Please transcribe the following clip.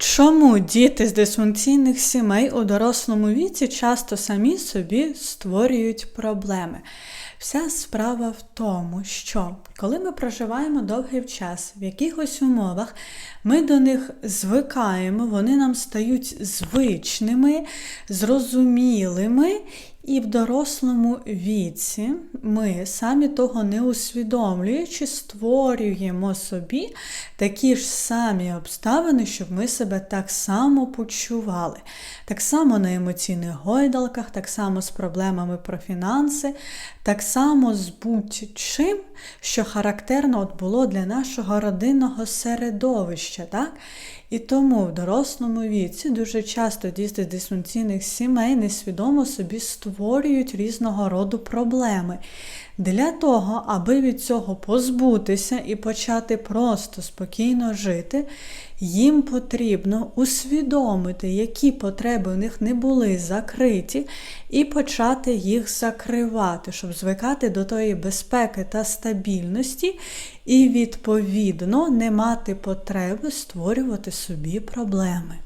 Чому діти з дисфункційних сімей у дорослому віці часто самі собі створюють проблеми? Вся справа в тому, що коли ми проживаємо довгий час в якихось умовах, ми до них звикаємо, вони нам стають звичними, зрозумілими, і в дорослому віці ми, самі того не усвідомлюючи, створюємо собі такі ж самі обставини, щоб ми себе так само почували. Так само на емоційних гойдалках, так само з проблемами про фінанси, так само з будь-чим, що характерно от було для нашого родинного середовища. Так? І тому в дорослому віці дуже часто діти дисфункційних сімей несвідомо собі створюють різного роду проблеми. Для того, аби від цього позбутися і почати просто спокійно жити, їм потрібно усвідомити, які потреби у них не були закриті, і почати їх закривати, щоб звикати до тої безпеки та стабільності, і, відповідно, не мати потреби створювати собі проблеми.